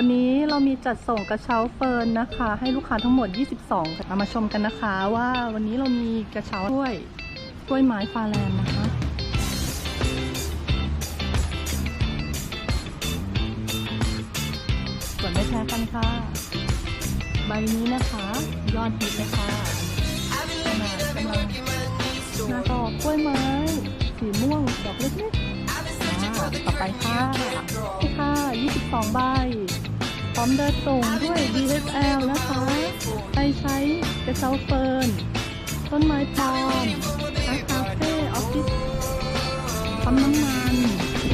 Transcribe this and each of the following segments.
วันนี้เรามีจัดส่งกระเช้าเฟิร์นนะคะ ให้ลูกค้าทั้งหมด 22ค่ะเรามาชมกันนะคะว่าวันนี้เรามีกระเช้ากล้วยกล้วยไม้ฟาแลนนะคะส่วนไม่แพ้กันค่ะ ใบนี้นะคะ ยอดฮิตเลยค่ะขนาดกำลังหน้าดอกกล้วยไม้ สีม่วงดอกเล็กๆอ่าต่อไปค่ะนี่ค่ะ 22 ใบ พร้อมเดินส่งด้วย DSL นะคะไปใช้กระเช้าเฟิร์น ต้นไม้ปลอมร้านคาเฟ่ออฟฟิศปั๊มน้ำมัน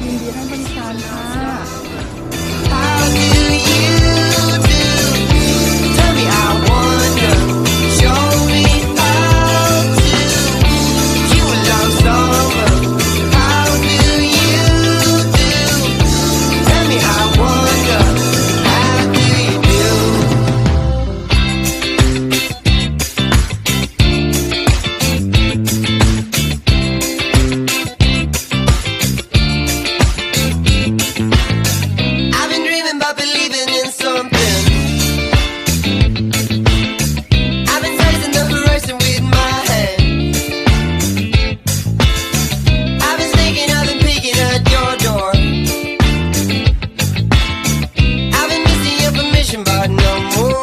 ยินดีให้บริการค่ะ amor.